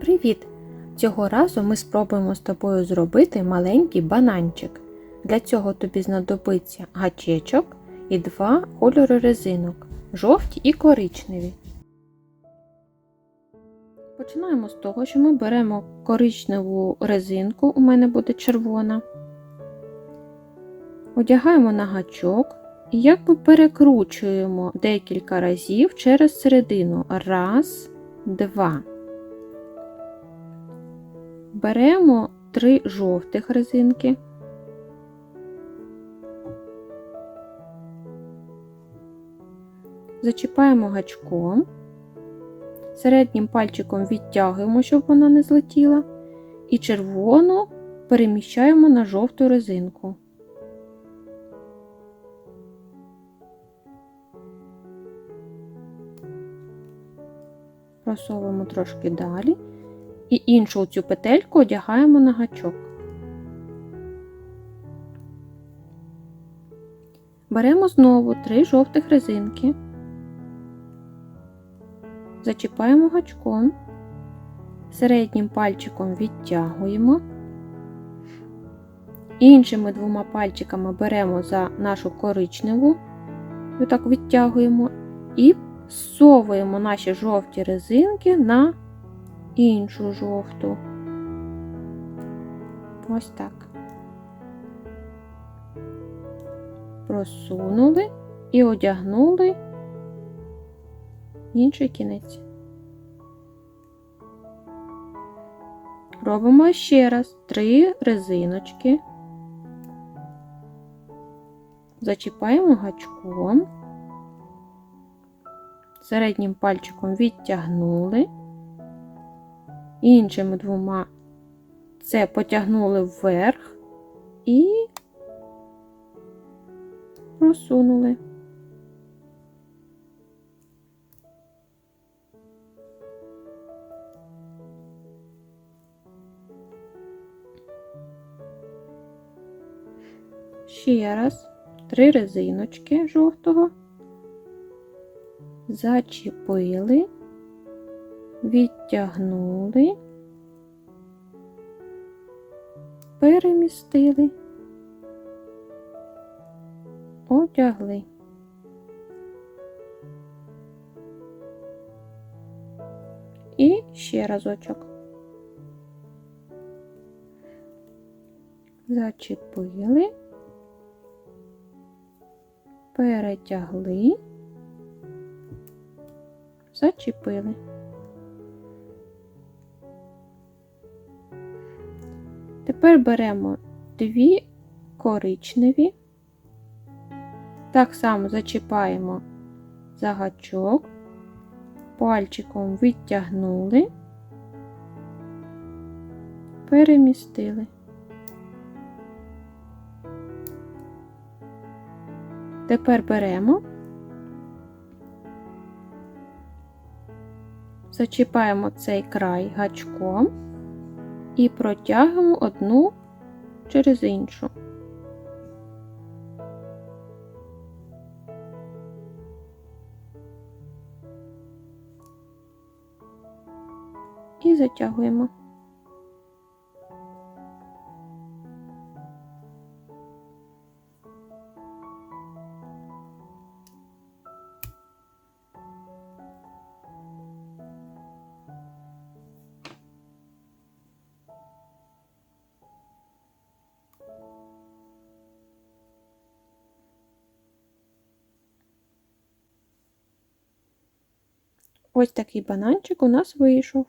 Привіт! Цього разу ми спробуємо з тобою зробити маленький бананчик. Для цього тобі знадобиться гачечок і два кольори резинок жовті і коричневі. Починаємо з того, що ми беремо коричневу резинку, у мене буде червона, одягаємо на гачок і якби перекручуємо декілька разів через середину. Раз, два. Беремо три жовтих резинки. Зачіпаємо гачком, середнім пальчиком відтягуємо, щоб вона не злетіла, і червону переміщаємо на жовту резинку. Просовуємо трошки далі і іншу цю петельку одягаємо на гачок. Беремо знову три жовтих резинки, зачіпаємо гачком, середнім пальчиком відтягуємо, іншими двома пальчиками беремо за нашу коричневу, отак відтягуємо і зсовуємо наші жовті резинки на іншу жовту. Ось так. Просунули і одягнули інший кінець. Робимо ще раз три резиночки, зачіпаємо гачком, середнім пальчиком відтягнули іншими двома це потягнули вверх і просунули. Ще раз три резиночки жовтого, зачепили відтягнули, перемістили, одягли. І ще разочок. Зачепили, перетягли, зачепили. Тепер беремо дві коричневі, так само зачіпаємо за гачок, пальчиком відтягнули, перемістили. Тепер беремо, зачіпаємо цей край гачком і протягуємо одну через іншу. І затягуємо. Ось такий бананчик у нас вийшов.